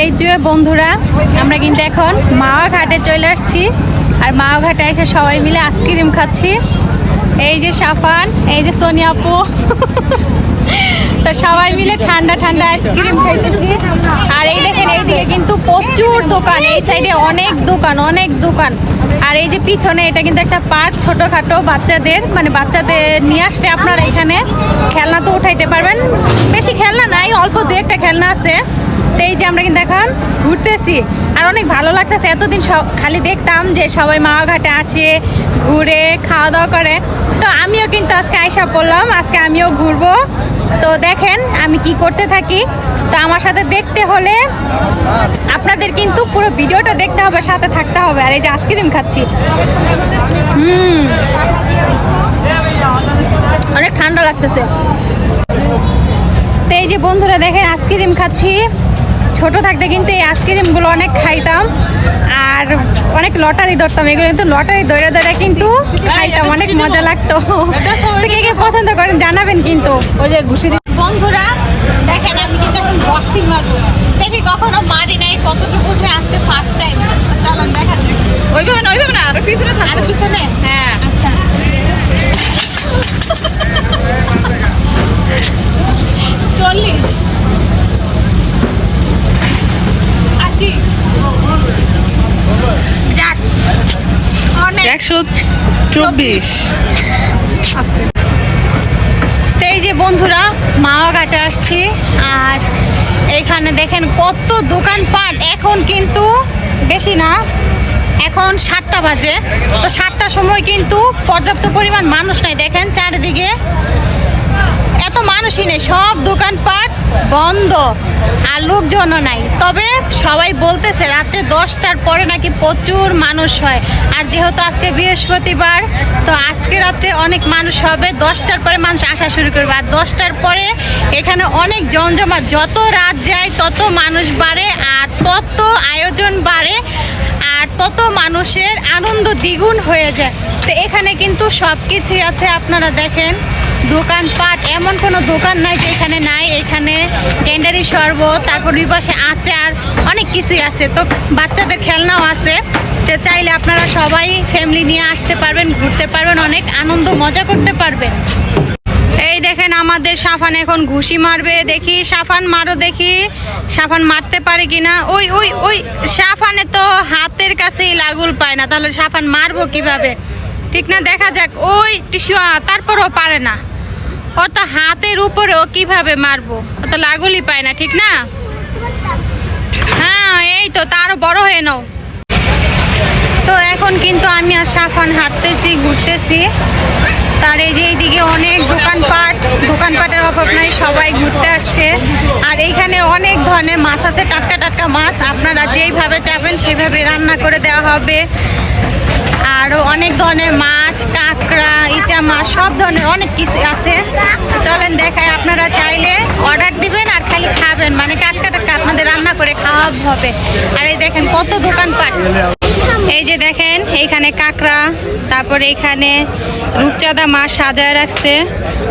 এই যে বন্ধুরা, আমরা কিন্তু এখন মাওয়া ঘাটে চলে আসছি। আর মাওয়া ঘাটে এসে সবাই মিলে আইসক্রিম খাচ্ছি। এই যে সাফান এই যে সোনিয়া আপু। তো সবাই মিলে ঠান্ডা ঠান্ডা আইসক্রিম খাইতেছি। আর এই দেখেন, এইদিকে কিন্তু প্রচুর দোকান। এই সাইডে অনেক দোকান অনেক দোকান। আর এই যে পিছনে এটা কিন্তু একটা পার্ক, ছোটোখাটো বাচ্চাদের মানে বাচ্চাদের নিয়ে আসলে আপনারা এখানে খেলনা তো উঠাইতে পারবেন। বেশি খেলনা নাই, অল্প দু একটা খেলনা আছে। তো এই যে আমরা কিন্তু এখন ঘুরতেছি। আর অনেক ভালো লাগতেছে। এতদিন সব খালি দেখতাম যে সবাই মাওয়া ঘাটে আসে, ঘুরে খাওয়া দাওয়া করে। তো আমিও কিন্তু আজকে আয়সা পড়লাম। আজকে আমিও ঘুরবো। তো দেখেন আমি কি করতে থাকি। তো আমার সাথে দেখতে হলে আপনাদের কিন্তু পুরো ভিডিওটা দেখতে হবে, সাথে থাকতে হবে। আর এই যে আইসক্রিম খাচ্ছি। হুম। অনেক ঠান্ডা লাগতেছে। তো এই যে বন্ধুরা দেখেন আইসক্রিম খাচ্ছি। ছোট থাকতে কিন্তু এই আইসক্রিমগুলো অনেক খাইতাম। আর অনেক লটারি ধরতাম এগুলো কিন্তু লটারি ধরে ধরে কিন্তু খাইতাম অনেক মজা লাগতো। কে কে পছন্দ করেন জানাবেন কিন্তু। ওই যে ঘুষি বন্ধুরা দেখেন আমি কিন্তু এখন বক্সিং মারবো। দেখি কখনো মারি নাই কতটুকু উঠে আজকে ফার্স্ট টাইম চলুন দেখা যাক। ওইভাবে না ওইভাবে না আরও পিছনে আর পিছনে? হ্যাঁ। চব্বিশ। তো এই যে বন্ধুরা, মাওয়া ঘাটে আসছি, আর এখানে দেখেন কত দোকানপাট। এখন কিন্তু বেশি না, এখন সাতটা বাজে। তো সাতটার সময় কিন্তু পর্যাপ্ত পরিমাণ মানুষ নাই। দেখেন চারিদিকে মানুষই নেই সব দোকানপাট বন্ধ আর লোকজনও নাই। তবে সবাই বলতেছে রাত্রে দশটার পরে নাকি প্রচুর মানুষ হয়। আর যেহেতু আজকে বৃহস্পতিবার, তো আজকে রাত্রে অনেক মানুষ হবে। দশটার পরে মানুষ আসা শুরু করবে। আর দশটার পরে এখানে অনেক জমজমাট, যত রাত যায় তত মানুষ বাড়ে আর তত আয়োজন বাড়ে আর তত মানুষের আনন্দ দ্বিগুণ হয়ে যায়। তো এখানে কিন্তু সব কিছুই আছে, আপনারা দেখেন। দোকানপাট, এমন কোনো দোকান নাই যে এখানে নাই। এখানে ক্যান্ডারি শরবত, তারপর ওই পাশে আচার, অনেক কিছুই আছে। তো বাচ্চাদের খেলনাও আছে। চাইলে আপনারা সবাই ফ্যামিলি নিয়ে আসতে পারবেন, ঘুরতে পারবেন, অনেক আনন্দ, মজা করতে পারবেন। এই দেখেন আমাদের সাফান এখন ঘুষি মারবে। দেখি, সাফান মারো দেখি। সাফান মারতে পারে কিনা? ওই ওই ওই, সাফানে তো হাতের কাছেই লাগুল পায় না। তাহলে সাফান মারবো কীভাবে? ঠিক না? দেখা যাক। ওই, টিসুয়া, তারপরও পারে না। ও তো হাতের উপরে ও কীভাবে মারবো? ও তো লাগুলই পায় না, ঠিক না? হ্যাঁ এই তো, তারও বড় হয়ে নাও। তো এখন কিন্তু আমি আর সাফান হাঁটতেছি, ঘুরতেছি। তার এই যে এইদিকে অনেক দোকানপাট, দোকানপাটের অভাব নাই সবাই ঘুরতে আসছে। আর এইখানে অনেক ধরনের মাছ আছে, টাটকা টাটকা মাছ। আপনারা যেইভাবে চাবেন সেইভাবে রান্না করে দেওয়া হবে। আরও অনেক ধরনের মাছ, কাঁকড়া, ইচা মাছ, সব ধরনের অনেক কিছু আছে। চলেন দেখায় আপনারা চাইলে অর্ডার দিবেন আর খালি খাবেন। মানে টাটকা টাটকা আপনাদের রান্না করে খাওয়া হবে। আর এই দেখেন কত দোকান দোকানপাট এই যে দেখেন, এইখানে কাঁকড়া, তারপরে এখানে রূপচাঁদা মাছ সাজায় রাখছে।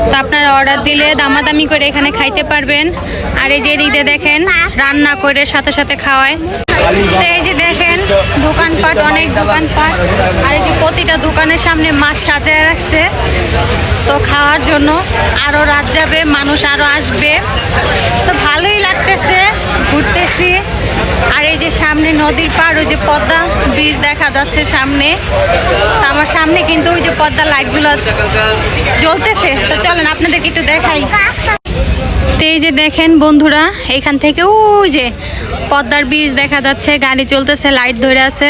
তো আপনারা অর্ডার দিলে দামাদামি করে এখানে খাইতে পারবেন। আর এই যে এদিকে দেখেন, রান্না করে সাথে সাথে খাওয়ায়। তো এই যে দেখেন দোকানপাট অনেক দোকানপাট। আর এই যে প্রতিটা দোকানের সামনে মাছ সাজায় রাখছে। তো খাওয়ার জন্য আরও রাত যাবে মানুষ আরও আসবে। তো ভালোই লাগতেছে ঘুরতেছি। আর এই যে সামনে নদীর পার ওই যে পদ্মা ব্রিজ দেখা যাচ্ছে সামনে। তো আমার সামনে কিন্তু ওই যে পদ্মা লাইটগুলো জ্বলতেছে। তো চলেন আপনাদেরকে একটু দেখাই। তো এই যে দেখেন বন্ধুরা, এখান থেকে ওই যে পদ্মার ব্রিজ দেখা যাচ্ছে, গাড়ি চলতেছে লাইট ধরে আছে।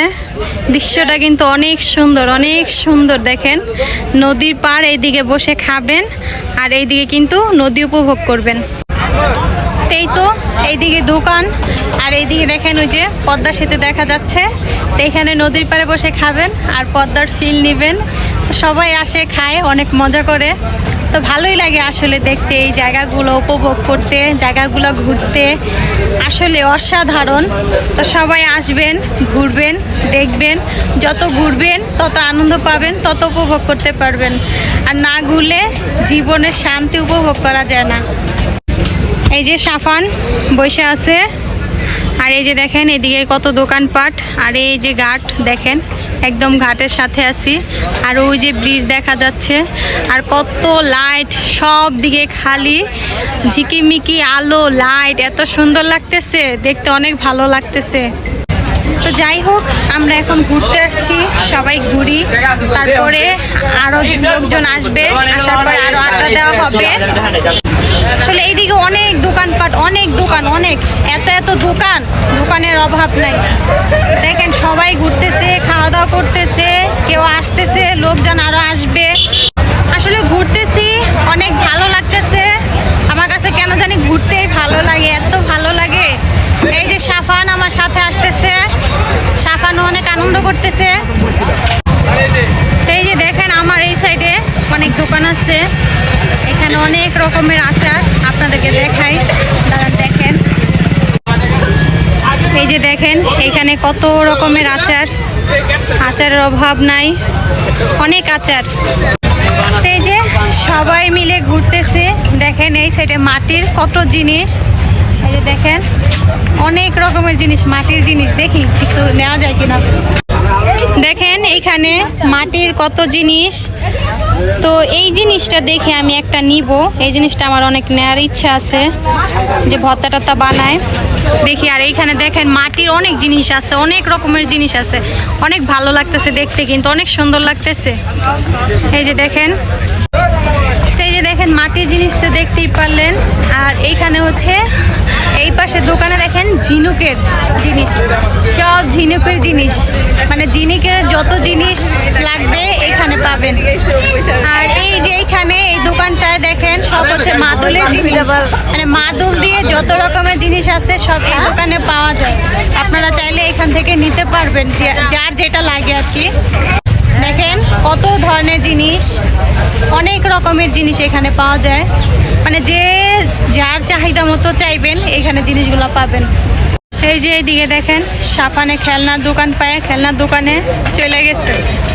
দৃশ্যটা কিন্তু অনেক সুন্দর অনেক সুন্দর দেখেন। নদীর পার এইদিকে বসে খাবেন আর এইদিকে কিন্তু নদী উপভোগ করবেন। এই তো, এইদিকে দোকান আর এইদিকে দেখেন ওই যে পদ্মা সেতু দেখা যাচ্ছে। তো এখানে নদীর পাড়ে বসে খাবেন আর পদ্মার ফিল নেবেন। সবাই আসে, খায়, অনেক মজা করে। তো ভালোই লাগে আসলে দেখতে এই জায়গাগুলো, উপভোগ করতে, জায়গাগুলো ঘুরতে। আসলে অসাধারণ। তো সবাই আসবেন, ঘুরবেন, দেখবেন। যত ঘুরবেন, তত আনন্দ পাবেন, তত উপভোগ করতে পারবেন। আর না ঘুরলে জীবনের শান্তি উপভোগ করা যায় না। এই যে সাফান বসে আছে। আর এই যে দেখেন, এদিকে কত দোকানপাট। আর এই যে ঘাট, দেখেন। একদম ঘাটের সাথে আছি। আর ওই যে ব্রিজ দেখা যাচ্ছে, আর কত লাইট সব দিকে খালি। ঝিকিমিকি আলো লাইট এত সুন্দর লাগতেছে, দেখতে অনেক ভালো লাগতেছে। তো যাই হোক, আমরা এখন ঘুরতে আসছি, সবাই ঘুরি। তারপরে আরও লোকজন আসবে, আসার পরে আরও আড্ডা দেওয়া হবে। আসলে এইদিকে অনেক দোকানপাট, অনেক দোকান, অনেক। এত এত দোকান, দোকানের অভাব নাই। দেখেন সবাই ঘুরতেছে খাওয়া দাওয়া করতেছে, কেউ আসতেছে, লোকজন আরও আসবে। আসলে ঘুরতেছি, অনেক ভালো লাগতেছে। আমার কাছে কেন জানি ঘুরতেই ভালো লাগে, এত ভালো লাগে। এই যে সাফান আমার সাথে আসতেছে, সাফানও অনেক আনন্দ করতেছে। এই যে দেখেন আমার এই সাইডে অনেক দোকান আছে। এখানে অনেক রকমের আচার আপনাদেরকে দেখাই। দেখেন। এই যে দেখেন, এখানে কত রকমের আচার। আচারের অভাব নাই। অনেক আচার। এই যে সবাই মিলে ঘুরতেছে, দেখেন এই সাইডে মাটির কত জিনিস। এই যে দেখেন, অনেক রকমের জিনিস, মাটির জিনিস। দেখি, কিছু নেওয়া যায় কিনা? দেখেন এইখানে মাটির কত জিনিস। তো এই জিনিসটা দেখে আমি একটা নিব। এই জিনিসটা আমার অনেক নেওয়ার ইচ্ছা আছে, যে ভত্তা টত্তা বানায় দেখি, আর এইখানে দেখেন মাটির অনেক জিনিস আছে, অনেক রকমের জিনিস আছে। অনেক ভালো লাগতেছে দেখতে কিন্তু, অনেক সুন্দর লাগতেছে। এই যে দেখেন এই যে দেখেন মাটির জিনিসটা দেখতেই পারলেন। আর এইখানে হচ্ছে এই পাশে দোকানে দেখেন ঝিনুকের জিনিস। সব ঝিনুকের জিনিস। মানে ঝিনুকের যত জিনিস লাগবে এখানে পাবেন। আর এই যে এইখানে এই দোকানটায় দেখেন, সব হচ্ছে মাদুলের জিনিস। মানে মাদুল দিয়ে যত রকমের জিনিস আছে, সব এই দোকানে পাওয়া যায়। আপনারা চাইলে এখান থেকে নিতে পারবেন যার যেটা লাগে আর কি। দেখেন কত ধরনের জিনিস, অনেক রকমের জিনিস এখানে পাওয়া যায়। মানে যে যার চাহিদা মতো চাইবেন এখানে জিনিসগুলো পাবেন। এই যে এইদিকে দেখেন সাফানে খেলনার দোকান পায় খেলনার দোকানে চলে গেছে।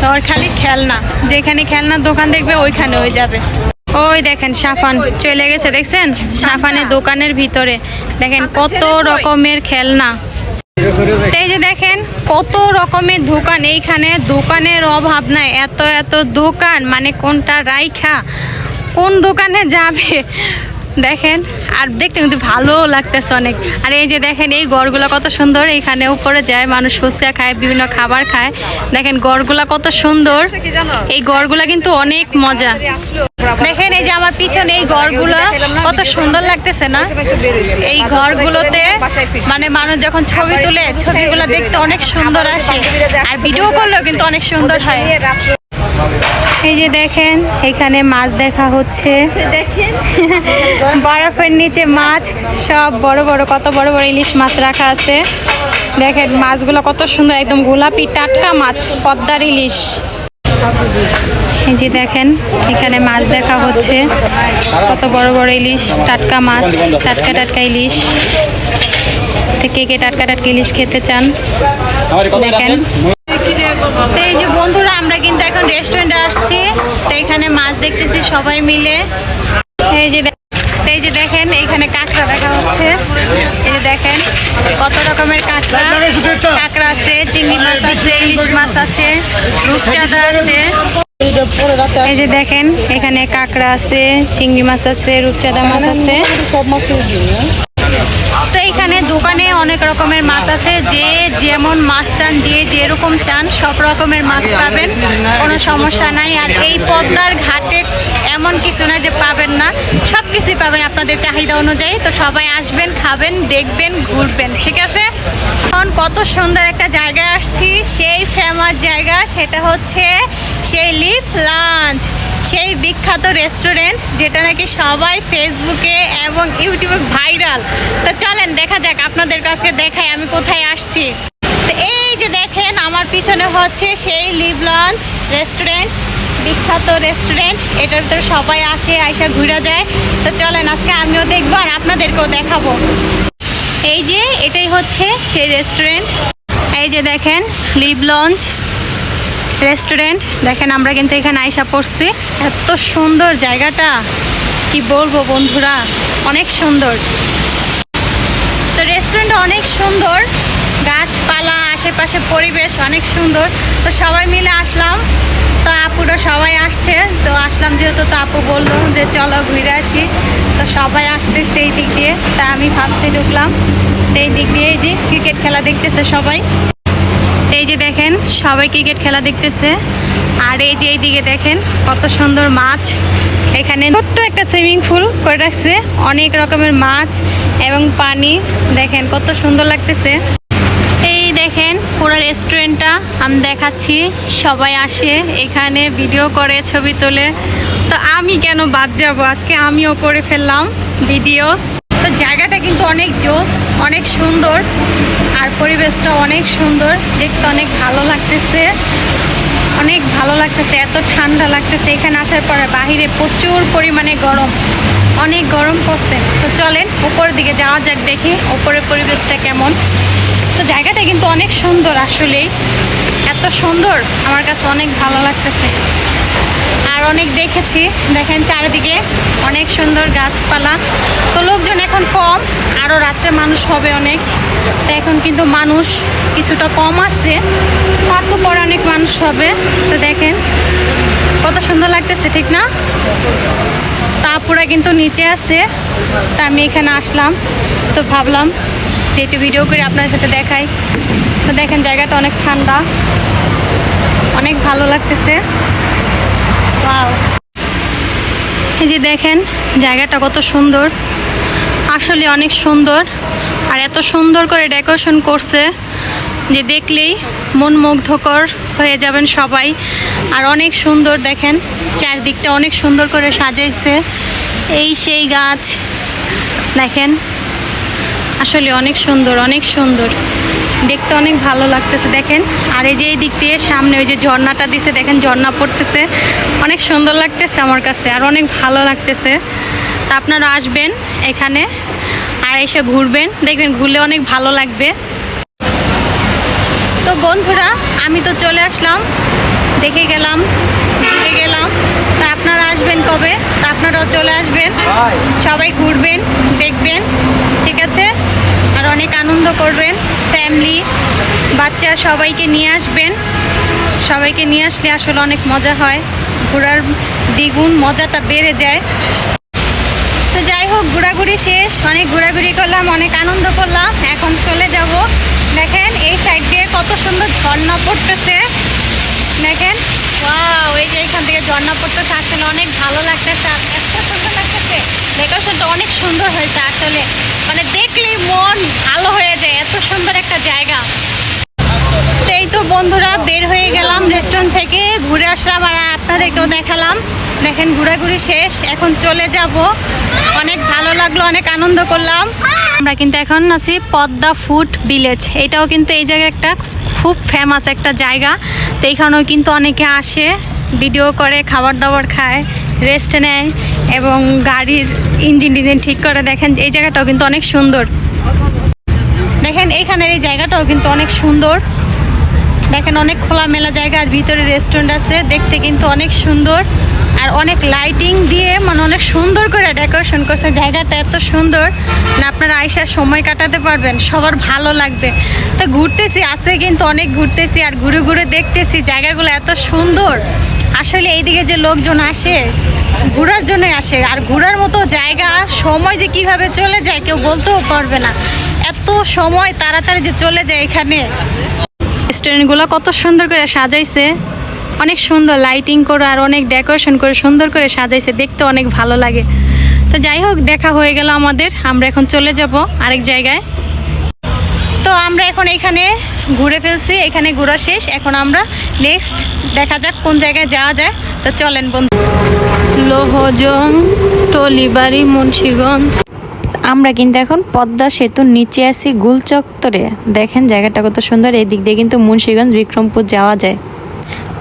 ওর খালি খেলনা যেখানে খেলনার দোকান দেখবে ওইখানে ওই যাবে। ওই দেখেন সাফান চলে গেছে দেখছেন? সাফানের দোকানের ভিতরে। দেখেন কত রকমের খেলনা। এই যে দেখেন কত রকমের দোকান। এইখানে দোকানের অভাব নাই। এত এত দোকান মানে কোনটা রাইখা? কোন দোকানে যাবে? দেখেন আর দেখতে কিন্তু ভালো লাগতেছে অনেক। আর এই যে দেখেন এই গড়গুলো কত সুন্দর। এইখানে উপরে যায় মানুষ ফুচকা খায় বিভিন্ন খাবার খায়। দেখেন গড়গুলা কত সুন্দর। এই গড়গুলা কিন্তু অনেক মজা। দেখেন এই যে আমার পিছনে এই ঘরগুলো কত সুন্দর লাগতেছে না? এই ঘরগুলোতে মানে মানুষ যখন ছবি তুলে ছবিগুলো দেখতে অনেক সুন্দর আসে। আর ভিডিও করলেও কিন্তু অনেক সুন্দর হয়। এই যে দেখেন এখানে মাছ দেখা হচ্ছে। বরফের নিচে মাছ সব বড় বড় কত বড় বড় ইলিশ মাছ রাখা আছে। দেখেন মাছগুলো কত সুন্দর একদম গোলাপি টাটকা মাছ পদ্মার ইলিশ। এই যে দেখেন এখানে মাছ দেখা হচ্ছে। কত বড় বড় ইলিশ টাটকা মাছ টাটকা টাটকা ইলিশ। তো কে কে টাটকা টাটকা ইলিশ খেতে চান? দেখেন তো এই যে বন্ধুরা আমরা কিন্তু এখন রেস্টুরেন্টে আসছি তো এখানে মাছ দেখতেছি সবাই মিলে। এই যে এই যে দেখেন, এখানে কাঁকড়া দেখা হচ্ছে। এই যে দেখেন, কত রকমের কাঁকড়া। কাঁকড়া আছে, চিংড়ি মাছ আছে, ইলিশ মাছ আছে, রূপচাঁদা আছে। এই যে দেখেন, এখানে কাঁকড়া আছে, চিংড়ি মাছ আছে, রূপচাঁদা মাছ আছে। তো এখানে দোকানে অনেক রকমের মাছ আছে। যে যেমন মাছ চান, যে যেরকম চান, সব রকমের মাছ পাবেন, কোনো সমস্যা নাই। আর এই পদ্মার ঘাটে এমন কিছু না যে পাবেন না। সব কিছুই পাবেন আপনাদের চাহিদা অনুযায়ী। তো সবাই আসবেন, খাবেন, দেখবেন, ঘুরবেন, ঠিক আছে? এখন কত সুন্দর একটা জায়গায় আসছি। সেই ফেমাস জায়গা, সেটা হচ্ছে সেই লিফ লাঞ্চ। সেই বিখ্যাত রেস্টুরেন্ট যেটা নাকি সবাই ফেসবুকে এবং ইউটিউবে ভাইরাল। তো চলেন, দেখা যাক আপনাদের কাছে দেখাই আমি কোথায় আসছি। তো এই যে দেখেন, আমার পিছনে হচ্ছে সেই লিভ লঞ্চ রেস্টুরেন্ট, বিখ্যাত রেস্টুরেন্ট। এটার তো সবাই আসে, আইসা ঘুরে যায়। তো চলেন, আজকে আমিও দেখব আর আপনাদেরকেও দেখাবো। এই যে এটাই হচ্ছে সেই রেস্টুরেন্ট। এই যে দেখেন লিভ লঞ্চ রেস্টুরেন্ট দেখেন আমরা কিন্তু এখানে আইসা পড়ছি। এত সুন্দর জায়গাটা। কি বলব বন্ধুরা? অনেক সুন্দর। তো রেস্টুরেন্ট অনেক সুন্দর। গাছপালা, আশেপাশে পরিবেশ অনেক সুন্দর। তো সবাই মিলে আসলাম। তো আপুরা সবাই আসছে। তো আসলাম যেহেতু তো আপু বলল যে চলো ঘুরে আসি। তো সবাই আসতেছে এই দিক দিয়ে। তা আমি ফার্স্টে ঢুকলাম। এই দিক দিয়ে যে ক্রিকেট খেলা দেখতেছে সবাই। যে দেখেন, সবাই ক্রিকেট খেলা দেখতেছে। আর এই যে এইদিকে দেখেন, কত সুন্দর মাছ এখানে ছোট্ট একটা সুইমিং পুল করে রাখছে, অনেক রকমের মাছ এবং পানি। দেখেন, কত সুন্দর লাগতেছে। এই দেখেন, পুরো রেস্টুরেন্টটা, আমি দেখাচ্ছি, সবাই আসে, এখানে ভিডিও করে, ছবি তোলে। তো আমি কেন বাদ যাব? আজকে আমিও করে ফেললাম ভিডিও। জায়গাটা কিন্তু অনেক জোস, অনেক সুন্দর, আর পরিবেশটা অনেক সুন্দর। দেখতে অনেক ভালো লাগতেছে, অনেক ভালো লাগতেছে, এত ঠান্ডা লাগতেছে। এখানে আসার পরে বাহিরে প্রচুর পরিমাণে গরম, অনেক গরম পড়ছে। তো চলেন, উপরের দিকে যাওয়া যাক দেখি, উপরের পরিবেশটা কেমন। তো জায়গাটা কিন্তু অনেক সুন্দর আসলেই, এত সুন্দর, আমার কাছে অনেক ভালো লাগতেছে। আর অনেক দেখেছি। দেখেন চারিদিকে অনেক সুন্দর গাছপালা। তো লোকজন এখন কম আরও রাত্রে মানুষ হবে অনেক। তো এখন কিন্তু মানুষ কিছুটা কম আছে। তারপর পরে অনেক মানুষ হবে। তো দেখেন, কত সুন্দর লাগতেছে, ঠিক না? তারপরে কিন্তু নিচে আছে। তা আমি এখানে আসলাম। তো ভাবলাম যে একটু ভিডিও করে আপনার সাথে দেখাই। তো দেখেন জায়গাটা অনেক ঠান্ডা। অনেক ভালো লাগতেছে. এই যে দেখেন, জায়গাটা কত সুন্দর। আসলে অনেক সুন্দর, আর এত সুন্দর করে ডেকোরেশন করছে যে দেখলেই মন মুগ্ধকর হয়ে যাবেন সবাই। আর অনেক সুন্দর দেখেন, চারদিকটা অনেক সুন্দর করে সাজাইছে। এই সেই গাছ, দেখেন, আসলে অনেক সুন্দর অনেক সুন্দর। দেখতে অনেক ভালো লাগতেছে, দেখেন। আর এই যে এই দিক দিয়ে সামনে ওই যে ঝর্ণাটা দিছে, দেখেন ঝর্ণা পড়তেছে। অনেক সুন্দর লাগতেছে আমার কাছে, আর অনেক ভালো লাগতেছে। তা আপনারা আসবেন এখানে আর এসে ঘুরবেন, দেখবেন ঘুরলে অনেক ভালো লাগবে। তো বন্ধুরা, আমি তো চলে আসলাম, দেখে গেলাম, ঘুরে গেলাম। তা আপনারা আসবেন কবে? তা আপনারাও চলে আসবেন, সবাই ঘুরবেন, দেখবেন, ঠিক আছে? অনেক আনন্দ করবেন ফ্যামিলি বাচ্চা সবাইকে নিয়ে আসবেন। সবাইকে নিয়ে আসলে আসলে অনেক মজা হয়, ঘোরার দ্বিগুণ মজাটা বেড়ে যায়। তো যাই হোক, ঘোরাঘুরি শেষ, অনেক ঘোরাঘুরি করলাম, অনেক আনন্দ করলাম, এখন চলে যাব। দেখেন এই সাইড দিয়ে কত সুন্দর ঝর্ণা পড়তেছে। দেখেন এই যে এখান থেকে ঝর্ণা পড়তেছে, আসলে অনেক ভালো লাগতেছে এত সুন্দর লাগতেছে ডেকোরেশনটা অনেক সুন্দর হয়েছে আসলে। মানে দেখলেই মন ভালো হয়ে যায়, এত সুন্দর একটা জায়গা। এই তো বন্ধুরা, বের হয়ে গেলাম রেস্টুরেন্ট থেকে, ঘুরে আসলাম আর আপনাদেরকেও দেখালাম। দেখেন ঘোরাঘুরি শেষ, এখন চলে যাব। অনেক ভালো লাগল, অনেক আনন্দ করলাম। আমরা কিন্তু এখন আছি পদ্মা ফুড ভিলেজ এটাও কিন্তু এই জায়গায় একটা খুব ফেমাস একটা জায়গা। তো এইখানেও কিন্তু অনেকে আসে ভিডিও করে, খাবার দাবার খায়। রেস্ট নেয় এবং গাড়ির ইঞ্জিন টিঞ্জিন ঠিক করে দেখেন, এই জায়গাটাও কিন্তু অনেক সুন্দর। দেখেন, এখানের এই জায়গাটাও কিন্তু অনেক সুন্দর। দেখেন, অনেক খোলামেলা জায়গা আর ভিতরে রেস্টুরেন্ট আছে, দেখতে কিন্তু অনেক সুন্দর। আর অনেক লাইটিং দিয়ে মানে অনেক সুন্দর করে ডেকোরেশন করছে, জায়গাটা এত সুন্দর না আপনারা আইসার সময় কাটাতে পারবেন, সবার ভালো লাগবে। তো ঘুরতেছি, আছে কিন্তু অনেক ঘুরতেছি আর ঘুরে ঘুরে দেখতেছি জায়গাগুলো এত সুন্দর। আসলে এইদিকে যে লোকজন আসে ঘোরার জন্যই আসে। আর ঘোরার মতো জায়গা সময় যে কীভাবে চলে যায় কেউ বলতেও পারবে না। এত সময় তাড়াতাড়ি যে চলে যায় এখানে। রেস্টুরেন্টগুলো কত সুন্দর করে সাজাইছে। অনেক সুন্দর লাইটিং করে আর অনেক ডেকোরেশন করে সুন্দর করে সাজাইছে। দেখতে অনেক ভালো লাগে। তো যাই হোক দেখা হয়ে গেল আমাদের। আমরা এখন চলে যাব আরেক জায়গায়। তো আমরা এখন এখানে ঘুরে ফেলছি, এখানে ঘোরা শেষ। এখন আমরা নেক্সট দেখা যাক কোন জায়গায় যাওয়া যায়। তো চলেন বন্ধু। লোহজং, টলিবাড়ি, মুন্সীগঞ্জ। আমরা কিন্তু এখন পদ্মা সেতুর নিচে আছি গুলচত্বরে। দেখেন জায়গাটা কত সুন্দর এই দিক দিয়ে কিন্তু মুন্সিগঞ্জ, বিক্রমপুর যাওয়া যায়।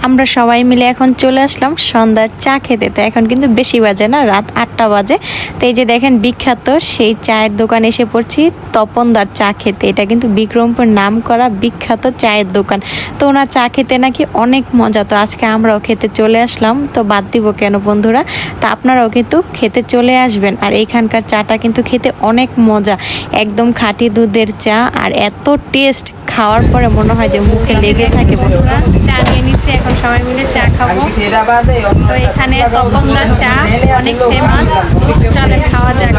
আমরা সবাই মিলে এখন চলে আসলাম সন্ধ্যার চা খেতে। তো এখন কিন্তু বেশি বাজে না, রাত আটটা বাজে। তো এই যে দেখেন বিখ্যাত সেই চায়ের দোকান এসে পড়ছি তপনদার চা খেতে। এটা কিন্তু বিক্রমপুর নাম করা বিখ্যাত চায়ের দোকান। তো ওনার চা খেতে নাকি অনেক মজা। তো আজকে আমরাও খেতে চলে আসলাম। তো বাদ দিব কেন বন্ধুরা? তা আপনারাও কিন্তু খেতে চলে আসবেন। আর এইখানকার চাটা কিন্তু খেতে অনেক মজা। একদম খাঁটি দুধের চা। আর এত টেস্ট। খাওয়ার পরে মনে হয় যে মুখে লেগে থাকে বন্ধুরা। চা নিয়ে নিচ্ছে এখন। সবাই মিলে চা খাব। তো এখানে তপনদার চা অনেক ফেমাস চলে খাওয়া যাক।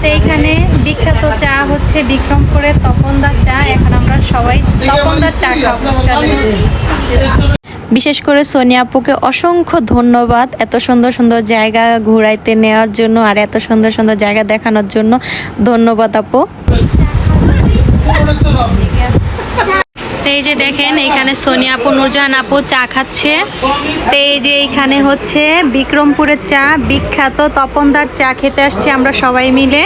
তো এইখানে বিখ্যাত চা হচ্ছে বিক্রমপুরের তপনদার চা। এখন আমরা সবাই তপনদার চা খাব। চলে বিশেষ করে সোনিয়া আপুকে অসংখ্য ধন্যবাদ এত সুন্দর সুন্দর জায়গা ঘুরাইতে নেওয়ার জন্য আর এত সুন্দর সুন্দর জায়গা দেখানোর জন্য। ধন্যবাদ আপু। এই যে দেখেন, এখানে সোনিয়া আপু, নুরজাহান আপু চা খাচ্ছে। তো এই যে এইখানে হচ্ছে বিক্রমপুরের চা, বিখ্যাত তপনদার চা খেতে আসছি আমরা সবাই মিলে।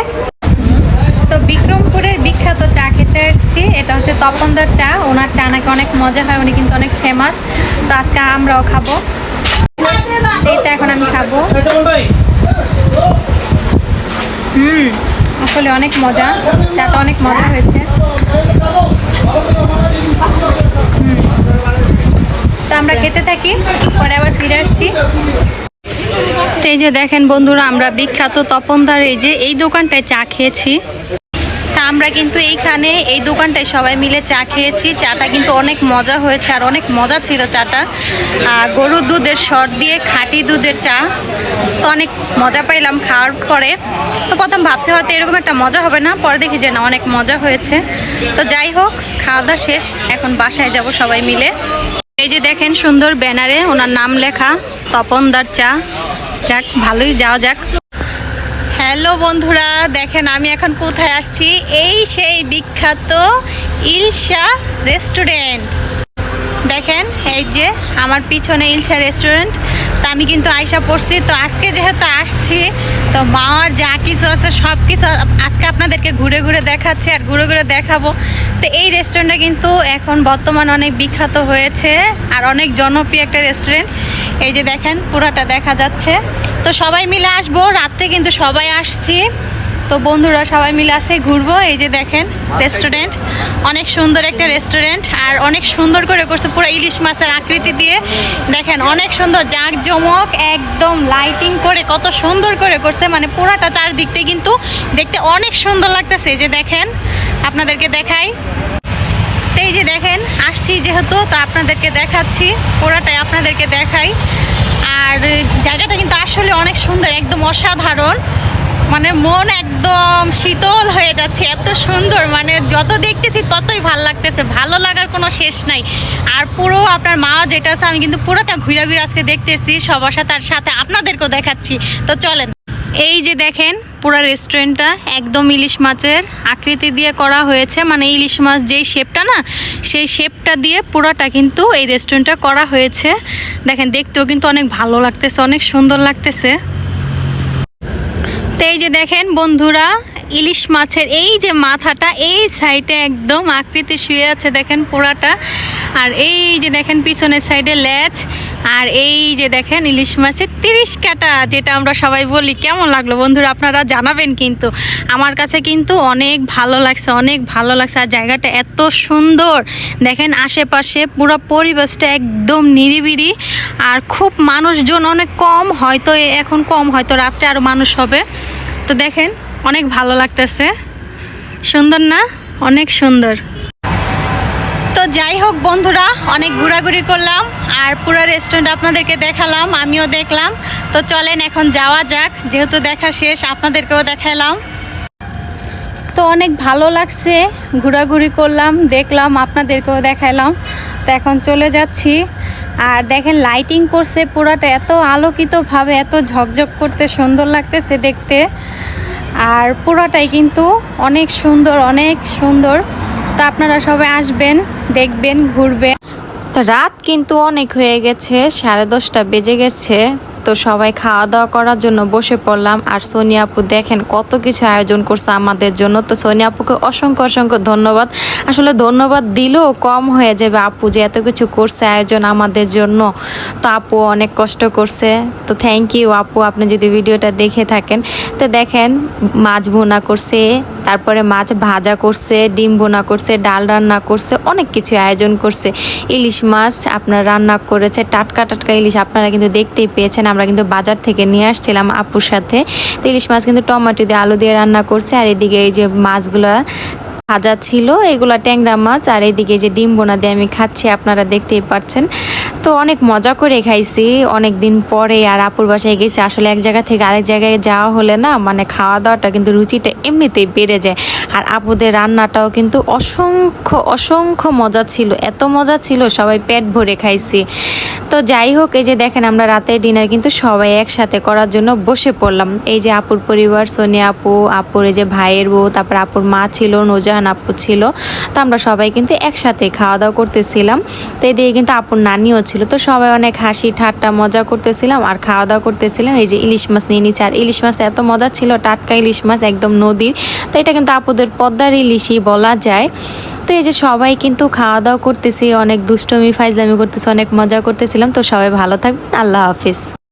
তো বিক্রমপুরের বিখ্যাত চা খেতে আসছি, এটা হচ্ছে তপনদার চা। ওনার চা নাকি অনেক মজা হয়, উনি কিন্তু অনেক ফেমাস তো আজকে আমরাও খাব। এইটা এখন আমি খাব। হুম, আসলে অনেক মজা। চাটা অনেক মজা হয়েছে। আমরা খেতে থাকি, পরে আবার ফিরে আসছি। এই যে দেখেন বন্ধুরা, আমরা বিখ্যাত তপনদার এই যে এই দোকানটায় চা খেয়েছি। আমরা কিন্তু এইখানে এই দোকানটায় সবাই মিলে চা খেয়েছি। চাটা কিন্তু অনেক মজা হয়েছে আর অনেক মজা ছিল চাটা। গরুর দুধের সর দিয়ে খাঁটি দুধের চা। তো অনেক মজা পাইলাম খাওয়ার পরে। তো প্রথম ভাবছি হয়তো এরকম একটা মজা হবে না, পরে দেখি যে না, অনেক মজা হয়েছে। তো যাই হোক, খাওয়া দাওয়া শেষ, এখন বাসায় যাব সবাই মিলে। এই যে দেখেন সুন্দর ব্যানারে ওনার নাম লেখা, তপনদার চা। যাক, ভালোই যাওয়া যাক। হ্যালো বন্ধুরা, দেখেন আমি এখন কোথায় আসছি? এই সেই বিখ্যাত ইলশা রেস্টুরেন্ট। দেখেন, এই যে আমার পিছনে ইলশা রেস্টুরেন্ট। তা আমি কিন্তু আয়সা পড়ছি। তো আজকে যেহেতু আসছি, তো মামার যা কিছু আছে, সব কিছু আজকে আপনাদেরকে ঘুরে ঘুরে দেখাচ্ছি আর ঘুরে ঘুরে দেখাবো। তো এই রেস্টুরেন্টটা কিন্তু এখন বর্তমান অনেক বিখ্যাত হয়েছে আর অনেক জনপ্রিয় একটা রেস্টুরেন্ট। এই যে দেখেন, পুরাটা দেখা যাচ্ছে। তো সবাই মিলে আসব, রাত্রে কিন্তু সবাই আসছি। তো বন্ধুরা সবাই মিলে আসে ঘুরবো। এই যে দেখেন রেস্টুরেন্ট অনেক সুন্দর একটা রেস্টুরেন্ট আর অনেক সুন্দর করে করছে পুরো ইলিশ মাছের আকৃতি দিয়ে। দেখেন, অনেক সুন্দর জাঁক জমক একদম লাইটিং করে কত সুন্দর করে করছে। মানে পুরাটা চারদিকটাই কিন্তু দেখতে অনেক সুন্দর লাগতেছে। এই যে দেখেন, আপনাদেরকে দেখাই। তো এই যে দেখেন, আসছি যেহেতু, তো আপনাদেরকে দেখাচ্ছি, পুরাটাই আপনাদেরকে দেখাই। আর জায়গাটা কিন্তু আসলে অনেক সুন্দর, একদম অসাধারণ। মানে মন একদম শীতল হয়ে যাচ্ছে, এত সুন্দর। মানে যত দেখতেছি ততই ভালো লাগতেছে, ভালো লাগার কোনো শেষ নাই। আর পুরো আপনার মা যেটা আছে, আমি কিন্তু পুরোটা ঘুরে ঘুরে আজকে দেখতেছি, সবার সাথে, আর সাথে আপনাদেরকেও দেখাচ্ছি। তো চলেন। এই যে দেখেন, পুরো রেস্টুরেন্টটা একদম ইলিশ মাছের আকৃতি দিয়ে করা হয়েছে। মানে ইলিশ মাছ যেই শেপটা না, সেই শেপটা দিয়ে পুরোটা কিন্তু এই রেস্টুরেন্টটা করা হয়েছে। দেখেন, দেখতেও কিন্তু অনেক ভালো লাগতেছে, অনেক সুন্দর লাগতেছে। তো এই যে দেখেন বন্ধুরা ইলিশ মাছের এই যে মাথাটা, এই সাইডে একদম আকৃতি শুয়ে আছে দেখেন পোড়াটা। আর এই যে দেখেন পিছনের সাইডে লেজ, আর এই যে দেখেন ইলিশ মাছের তিরিশ কাটা, যেটা আমরা সবাই বলি। কেমন লাগল বন্ধুরা, আপনারা জানাবেন কিন্তু। আমার কাছে কিন্তু অনেক ভালো লাগছে, অনেক ভালো লাগছে। আর জায়গাটা এত সুন্দর। দেখেন আশেপাশে পুরো পরিবেশটা একদম নিরিবিরি আর খুব মানুষজন অনেক কম হয়তো, এখন কম হয়তো রাত্রে আরও মানুষ হবে। তো দেখেন অনেক ভালো লাগতেছে। সুন্দর না? অনেক সুন্দর। তো যাই হোক বন্ধুরা, অনেক ঘোরাঘুরি করলাম আর পুরো রেস্টুরেন্ট আপনাদেরকে দেখালাম, আমিও দেখলাম। তো চলেন এখন যাওয়া যাক, যেহেতু দেখা শেষ, আপনাদেরকেও দেখালাম। তো অনেক ভালো লাগছে, ঘোরাঘুরি করলাম, দেখলাম, আপনাদেরকেও দেখালাম। তো এখন চলে যাচ্ছি। আর দেখেন লাইটিং করছে পুরাটা, এত আলোকিতভাবে, এত ঝকঝক করতে সুন্দর লাগতেছে দেখতে। আর পুরোটাই কিন্তু অনেক সুন্দর অনেক সুন্দর। তো আপনারা সবাই আসবেন, দেখবেন, ঘুরবেন। রাত কিন্তু অনেক হয়ে গেছে, সাড়ে দশটা বেজে গেছে। তো সবাই খাওয়া দাওয়া করার জন্য বসে পড়লাম। আর সোনিয়া আপু দেখেন কত কিছু আয়োজন করছে আমাদের জন্য। তো সোনিয়া আপুকে অসংখ্য অসংখ্য ধন্যবাদ। আসলে ধন্যবাদ দিলেও কম হয়ে যাবে আপু যে এত কিছু করছে আয়োজন আমাদের জন্য। তো আপু অনেক কষ্ট করছে। তো থ্যাংক ইউ আপু, আপনি যদি ভিডিওটা দেখে থাকেন। তো দেখেন মাছ ভুনা করছে, তারপরে মাছ ভাজা করছে, ডিম ভুনা করছে, ডাল রান্না করছে, অনেক কিছু আয়োজন করছে। ইলিশ মাছ আপনার রান্না করেছে, টাটকা টাটকা ইলিশ আপনারা কিন্তু দেখতেই পেয়েছেন। আমরা কিন্তু বাজার থেকে নিয়ে আসছিলাম আপুর সাথে। তো ইলিশ মাছ কিন্তু টমেটো দিয়ে আলু দিয়ে রান্না করছে, আর এদিকে এই যে মাছগুলো ভাজা ছিল, এগুলা ট্যাংরা মাছ, আর এইদিকে যে ডিম বোনা দিয়ে আমি খাচ্ছি, আপনারা দেখতেই পাচ্ছেন। তো অনেক মজা করে খাইছি, অনেক দিন পরে আর আপুর বাসায় গেছি, আসলে এক জায়গা থেকে আরেক জায়গায় যাওয়া হলে না মানে খাওয়া দাওয়াটা কিন্তু রুচিটা এমনিতেই বেড়ে যায়। আর আপুদের রান্নাটাও কিন্তু অসংখ্য অসংখ্য মজা ছিল। এত মজা ছিল, সবাই পেট ভরে খাইছি। তো যাই হোক, এই যে দেখেন আমরা রাতের ডিনার কিন্তু সবাই একসাথে করার জন্য বসে পড়লাম। এই যে আপুর পরিবার, সোনিয়া আপু, আপুর এই যে ভাইয়ের বউ, তারপর আপুর মা ছিল, নৌজাহান আপু ছিল। তো আমরা সবাই কিন্তু একসাথে খাওয়া দাওয়া করতেছিলাম। তো এদিকে কিন্তু আপুর নানিও ছিল। তো সবাই অনেক হাসি, ঠাট্টা, মজা করতেছিলাম আর খাওয়া দাওয়া করতেছিলাম। এই যে ইলিশ মাছ নিয়ে নিচ্ছে আর ইলিশ মাছ এত মজা ছিল, টাটকা ইলিশ মাছ একদম নদীর। তো এটা কিন্তু আপুদের পদ্মার ইলিশই বলা যায়। তো এই যে সবাই কিন্তু খাওয়া দাওয়া করতেছি, অনেক দুষ্টমি, ফাইজলামি করতেছি, অনেক মজা করতেছিলাম। তো সবাই ভালো থাকবেন, আল্লাহ হাফিজ।